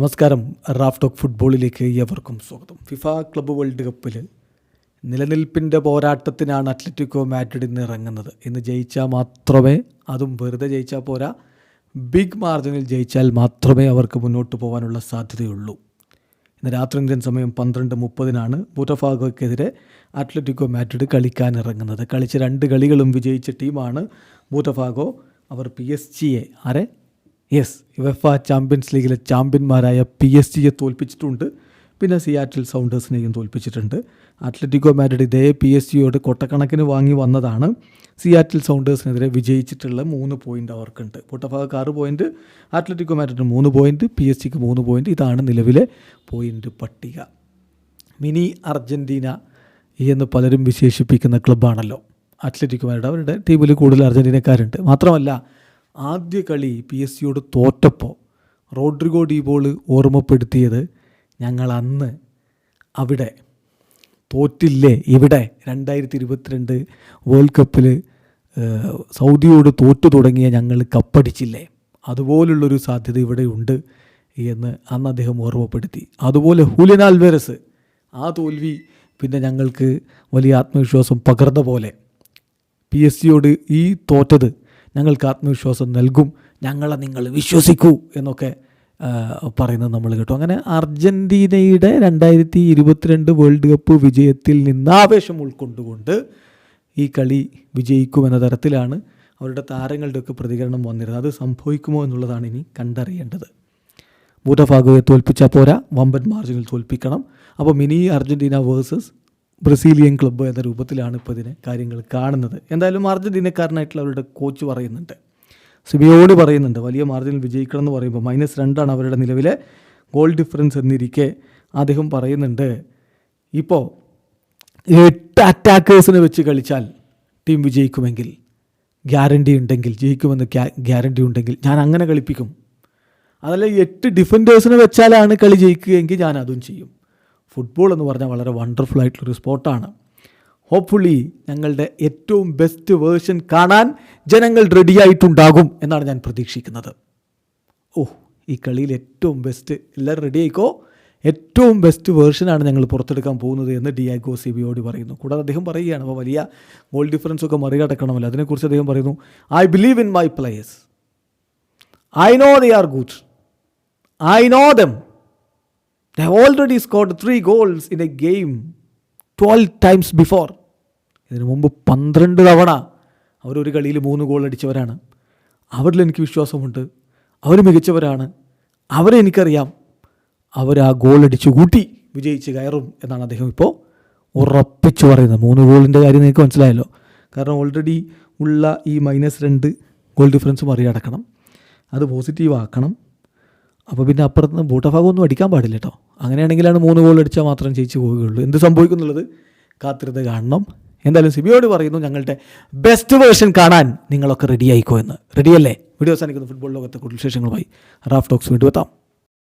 നമസ്കാരം. Raf talk ഫുട്ബോളിലേക്ക് ഏവർക്കും സ്വാഗതം. ഫിഫ ക്ലബ്ബ് വേൾഡ് കപ്പിൽ നിലനിൽപ്പിന്റെ പോരാട്ടത്തിനാണ് അത്ലറ്റിക്കോ മാഡ്രിഡ് ഇന്ന് ഇറങ്ങുന്നത്. ഇന്ന് ജയിച്ചാൽ മാത്രമേ അതും വെറുതെ ജയിച്ചാൽ പോരാ ബിഗ് മാർജിനിൽ ജയിച്ചാൽ മാത്രമേ അവർക്ക് മുന്നോട്ട് പോകാനുള്ള സാധ്യതയുള്ളൂ. ഇന്ന് രാത്രി ഇന്ത്യൻ സമയം പന്ത്രണ്ട് മുപ്പതിനാണ്. ബൂട്ടഫാഗോയ്ക്കെതിരെ അത്ലറ്റിക്കോ മാഡ്രിഡ് കളിക്കാൻ ഇറങ്ങുന്നത്. കളിച്ച രണ്ട് കളികളും വിജയിച്ച ടീമാണ് ബൂട്ടഫാഗോ. അവർ പി എസ് ജിയെ ആരെ? യെസ് വെഫ ചാമ്പ്യൻസ് ലീഗിലെ ചാമ്പ്യന്മാരായ പി എസ് ജിയെ തോൽപ്പിച്ചിട്ടുണ്ട്. പിന്നെ സിയാറ്റിൽ സൗണ്ടേഴ്സിനെയും തോൽപ്പിച്ചിട്ടുണ്ട്. അത്ലറ്റിക്കോ മാഡ്രിഡ് ഇതേ പി എസ് ജിയോട് കൊട്ടക്കണക്കിന് വാങ്ങി വന്നതാണ്. സിയാറ്റിൽ സൗണ്ടേഴ്സിനെതിരെ വിജയിച്ചിട്ടുള്ള മൂന്ന് പോയിന്റ് അവർക്കുണ്ട്. പൊട്ടഭാഗക്ക് ആറ് പോയിന്റ് അത്ലറ്റിക്കോ മാഡ്രിഡിന് മൂന്ന് പോയിന്റ് പി എസ് ജിക്ക് മൂന്ന് പോയിന്റ് ഇതാണ് നിലവിലെ പോയിന്റ് പട്ടിക. മിനി അർജന്റീന എന്ന് പലരും വിശേഷിപ്പിക്കുന്ന ക്ലബ്ബാണല്ലോ അത്ലറ്റിക്കോ മാഡ്രിഡ് അവരുടെ ടീമിൽ കൂടുതൽ അർജന്റീനക്കാരുണ്ട് മാത്രമല്ല ആദ്യ കളി പി എസ് സിയോട് തോറ്റപ്പോൾ റോഡ്രിഗോ ഡീബോൾ ഓർമ്മപ്പെടുത്തിയത് ഞങ്ങൾ അന്ന് അവിടെ തോറ്റില്ലേ ഇവിടെ രണ്ടായിരത്തി ഇരുപത്തിരണ്ട് വേൾഡ് കപ്പിൽ സൗദിയോട് തോറ്റു തുടങ്ങിയ ഞങ്ങൾ കപ്പടിച്ചില്ലേ? അതുപോലുള്ളൊരു സാധ്യത ഇവിടെ ഉണ്ട് എന്ന് അന്ന് അദ്ദേഹം ഓർമ്മപ്പെടുത്തി. അതുപോലെ ഹുലിൻ ആൽവേരസ് ആ തോൽവി പിന്നെ ഞങ്ങൾക്ക് വലിയ ആത്മവിശ്വാസം പകർന്ന പോലെ പി എസ് സിയോട് ഈ തോറ്റത് ഞങ്ങൾക്ക് ആത്മവിശ്വാസം നൽകും. ഞങ്ങളെ നിങ്ങൾ വിശ്വസിക്കൂ എന്നൊക്കെ പറയുന്നത് നമ്മൾ കേട്ടു. അങ്ങനെ അർജന്റീനയുടെ രണ്ടായിരത്തി ഇരുപത്തിരണ്ട് വേൾഡ് കപ്പ് വിജയത്തിൽ നിന്ന് ആവേശം ഉൾക്കൊണ്ടുകൊണ്ട് ഈ കളി വിജയിക്കുമെന്ന തരത്തിലാണ് അവരുടെ താരങ്ങളുടെയൊക്കെ പ്രതികരണം വന്നിരുന്നത്. അത് സംഭവിക്കുമോ എന്നുള്ളതാണ് ഇനി കണ്ടറിയേണ്ടത്. ബൂട്ടഫാഗോയെ തോൽപ്പിച്ചാൽ പോരാ. വമ്പൻ മാർജിനിൽ തോൽപ്പിക്കണം. അപ്പോൾ mini Argentina versus Brazilian club എന്ന രൂപത്തിലാണ് ഇപ്പോൾ ഇതിനെ കാര്യങ്ങൾ കാണുന്നത്. എന്തായാലും അർജന്റീനക്കാരനായിട്ടുള്ള അവരുടെ കോച്ച് പറയുന്നുണ്ട്. സിബിയോട് പറയുന്നുണ്ട് വലിയ മാർജിനിൽ വിജയിക്കണം എന്ന് പറയുമ്പോൾ മൈനസ് രണ്ടാണ് അവരുടെ നിലവിലെ ഗോൾ ഡിഫറൻസ് എന്നിരിക്കെ അദ്ദേഹം പറയുന്നുണ്ട്. ഇപ്പോൾ എട്ട് അറ്റാക്കേഴ്സിനെ വെച്ച് കളിച്ചാൽ ടീം വിജയിക്കുമെങ്കിൽ ഗ്യാരണ്ടി ഉണ്ടെങ്കിൽ ജയിക്കുമെന്ന് ഗ്യാരണ്ടി ഉണ്ടെങ്കിൽ ഞാൻ അങ്ങനെ കളിപ്പിക്കും. അതല്ല എട്ട് ഡിഫൻഡേഴ്സിനെ വെച്ചാലാണ് കളി ജയിക്കുകയെങ്കിൽ ഞാൻ അതും ചെയ്യും. ഫുട്ബോൾ എന്ന് പറഞ്ഞാൽ വളരെ വണ്ടർഫുൾ ആയിട്ടുള്ളൊരു സ്പോർട്ടാണ് ഹോപ്പ്ഫുള്ളി ഞങ്ങളുടെ ഏറ്റവും ബെസ്റ്റ് വേർഷൻ കാണാൻ ജനങ്ങൾ റെഡിയായിട്ടുണ്ടാകും എന്നാണ് ഞാൻ പ്രതീക്ഷിക്കുന്നത്. ഓ ഈ കളിയിൽ ഏറ്റവും ബെസ്റ്റ് എല്ലാവരും റെഡി ആയിക്കോ? ഏറ്റവും ബെസ്റ്റ് വേർഷനാണ് ഞങ്ങൾ പുറത്തെടുക്കാൻ പോകുന്നത് എന്ന് ഡിയാഗോ സിബിയോട് പറയുന്നു. കൂടാതെ അദ്ദേഹം പറയുകയാണ് അപ്പോൾ വലിയ ഗോൾ ഡിഫറൻസ് ഒക്കെ മറികടക്കണമല്ലോ. അതിനെക്കുറിച്ച് അദ്ദേഹം പറയുന്നു I believe in my players I know they are good I know them the already scored three goals in a game twelve times before ഇതിനു മുമ്പ് പന്ത്രണ്ട് തവണ അവരൊരു കളിയിൽ മൂന്ന് ഗോൾ അടിച്ചവരാണ്. അവരിൽ എനിക്ക് വിശ്വാസമുണ്ട്. അവർ മികച്ചവരാണ്. അവരെ എനിക്കറിയാം. അവർ ആ ഗോൾ അടിച്ചു കൂട്ടി വിജയിച്ച് കയറും എന്നാണ് അദ്ദേഹം ഇപ്പോൾ ഉറപ്പിച്ചു പറയുന്നത്. മൂന്ന് ഗോളിന്റെ കാര്യം നിങ്ങൾക്ക് മനസ്സിലായല്ലോ. കാരണം ഓൾറെഡി ഉള്ള ഈ മൈനസ് രണ്ട് ഗോൾ ഡിഫറൻസ് മറികടക്കണം അത് പോസിറ്റീവ് ആക്കണം. അപ്പോൾ പിന്നെ അപ്പുറത്ത് നിന്ന് ബൂട്ടഭാഗമൊന്നും അടിക്കാൻ പാടില്ല കേട്ടോ അങ്ങനെയാണെങ്കിലാണ് മൂന്ന് ഗോൾ അടിച്ചാൽ മാത്രം ജയിച്ചു പോവുകയുള്ളൂ. എന്ത് സംഭവിക്കുന്നുള്ളത്? കാത്തിരുന്ന് കാണണം. എന്തായാലും സിബിയോട് പറയുന്നു ഞങ്ങളുടെ ബെസ്റ്റ് വേർഷൻ കാണാൻ നിങ്ങളൊക്കെ റെഡി ആയിക്കോ എന്ന്. റെഡിയല്ലേ വീഡിയോ അവസാനിക്കുന്ന. ഫുട്ബോൾ ലോകത്തെ കൂടുതൽ വിശേഷങ്ങളുമായി റാഫ് ടോക്സ് വീണ്ടും എത്താം.